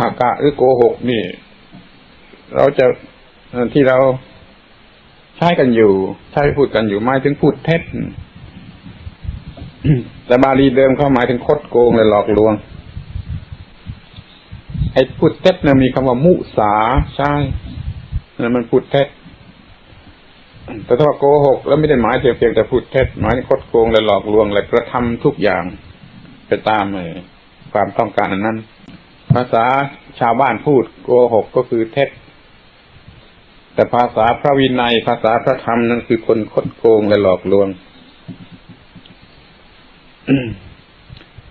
หกะ หรือโกหกนี่ เราจะที่เราใช้กันอยู่ ใช้พูดกันอยู่หมายถึงพูดเท็จแต่บาลีเดิมเข้าหมายถึงคดโกงและหลอกลวง ไอ้พูดเท็จเนี่ยมีคำว่ามุสาใช่นั่นมันพูดเท็จแต่ถ้าโกหก แล้วไม่ได้หมายเพียงแต่พูดเท็จหมายถึงคดโกงและหลอกลวงและกระทำทุกอย่างไปตามไอ้ความต้องการอนั้น ภาษาชาวบ้านพูดโกหกก็คือเท็จ แต่ภาษาพระวินัย ภาษาพระธรรมนั้นคือคนคดโกงและหลอกลวง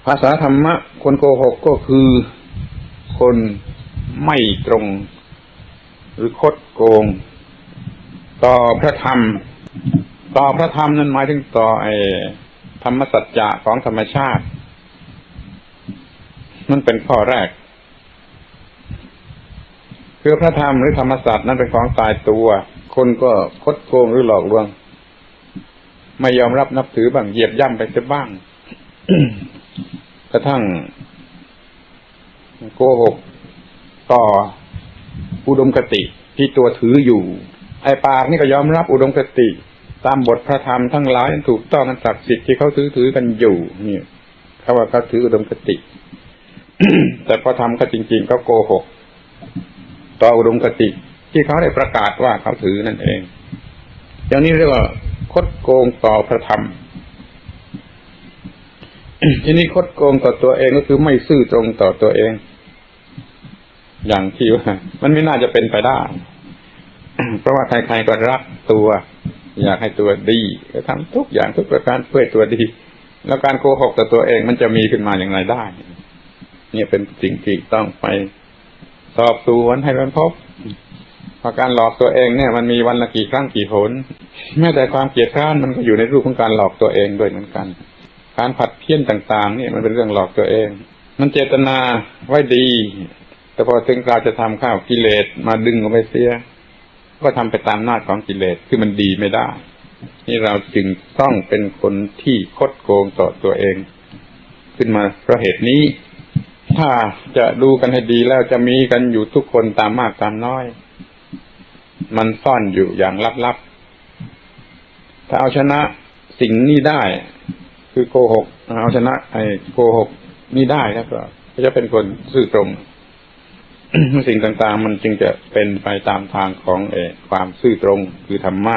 ภาษาธรรมะ คนโกหกก็คือคนไม่ตรง หรือคดโกง ต่อพระธรรม ต่อพระธรรมนั้นหมายถึงต่อไอ้ธรรมสัจจะของธรรมชาติมันเป็นข้อแรก คือพระธรรมหรือธรรมศาสตร์นั้นเป็นของตายตัว คนก็คดโกงหรือหลอกลวง ไม่ยอมรับนับถือบ้างเหยียบย่ำไปเสียบ้าง กระทั่งโกหกต่ออุดมคติที่ตัวถืออยู่ ไอ้ปากนี่ก็ยอมรับอุดมคติ ตามบทพระธรรมทั้งหลายถูกต้องอันศักดิ์สิทธิ์ที่เขาถือถือกันอยู่นี่เขาว่าเขาถืออุดมคติ แต่พอทำก็จริง ๆ ก็โกหก ต่ออุดมคติที่เขาได้ประกาศว่าเขาถือนั่นเอง อย่างนี้เรียกว่าคดโกงต่อพระธรรมทีนี้คดโกงต่อตัวเองก็คือไม่ซื่อตรงต่อตัวเอง อย่างที่ว่ามันไม่น่าจะเป็นไปได้ เพราะว่าใครๆก็รักตัว อยากให้ตัวดีก็ทำทุกอย่างทุกประการเพื่อตัวดี แล้วการโกหกต่อตัวเองมันจะมีขึ้นมาอย่างไรได้ เนี่ยเป็นสิ่งที่ต้องไป สอบสวนให้มันพบเพราะการหลอกตัวเองเนี่ย มันมีวันละกี่ครั้งกี่หนแม้แต่ความเกลียดคร้านมันก็อยู่ในรูปของการหลอกตัวเองด้วยเหมือนกัน การผัดเพี้ยนต่างๆเนี่ยมันเป็นเรื่องหลอกตัวเอง มันเจตนาไว้ดี แต่พอถึงคราจะทำข้าวกิเลสมาดึงออกไปเสีย ก็ทำไปตามหน้าจของกิเลสคือมันดีไม่ได้ นี่เราจึงต้องเป็นคนที่คดโกงต่อตัวเอง ขึ้นมาเพราะเหตุนี้ ถ้าจะดูกันให้ดีแล้วจะมีกันอยู่ทุกคนตามมากตามน้อย มันซ่อนอยู่อย่างลับๆ ถ้าเอาชนะสิ่งนี้ได้ คือโกหก เอาชนะ ไอ้โกหกนี้ได้แล้วก็จะเป็นคนซื่อตรง สิ่งต่างๆ มันจึงจะเป็นไปตามทางของเออความซื่อตรงคือธรรมะ